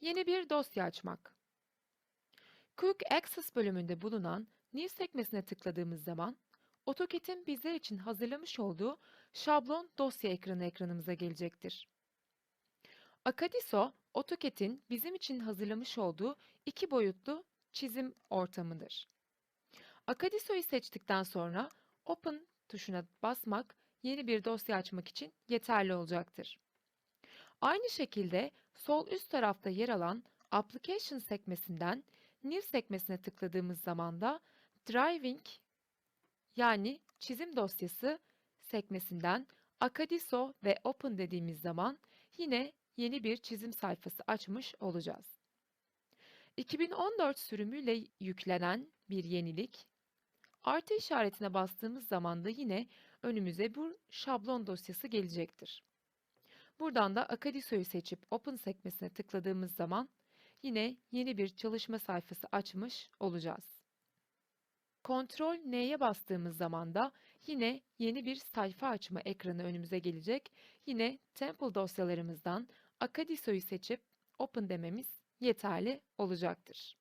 Yeni bir dosya açmak. Quick Access bölümünde bulunan New sekmesine tıkladığımız zaman AutoCAD'in bizler için hazırlamış olduğu şablon dosya ekranı ekranımıza gelecektir. Akadiso, AutoCAD'in bizim için hazırlamış olduğu iki boyutlu çizim ortamıdır. Akadiso'yu seçtikten sonra Open tuşuna basmak yeni bir dosya açmak için yeterli olacaktır. Aynı şekilde sol üst tarafta yer alan Application sekmesinden New sekmesine tıkladığımız zaman da Driving yani çizim dosyası sekmesinden Akadiso ve Open dediğimiz zaman yine yeni bir çizim sayfası açmış olacağız. 2014 sürümüyle yüklenen bir yenilik. Artı işaretine bastığımız zaman da yine önümüze bu şablon dosyası gelecektir. Buradan da Akadiso'yu seçip Open sekmesine tıkladığımız zaman yine yeni bir çalışma sayfası açmış olacağız. Kontrol N'ye bastığımız zaman da yine yeni bir sayfa açma ekranı önümüze gelecek. Yine Temple dosyalarımızdan Akadiso'yu seçip Open dememiz yeterli olacaktır.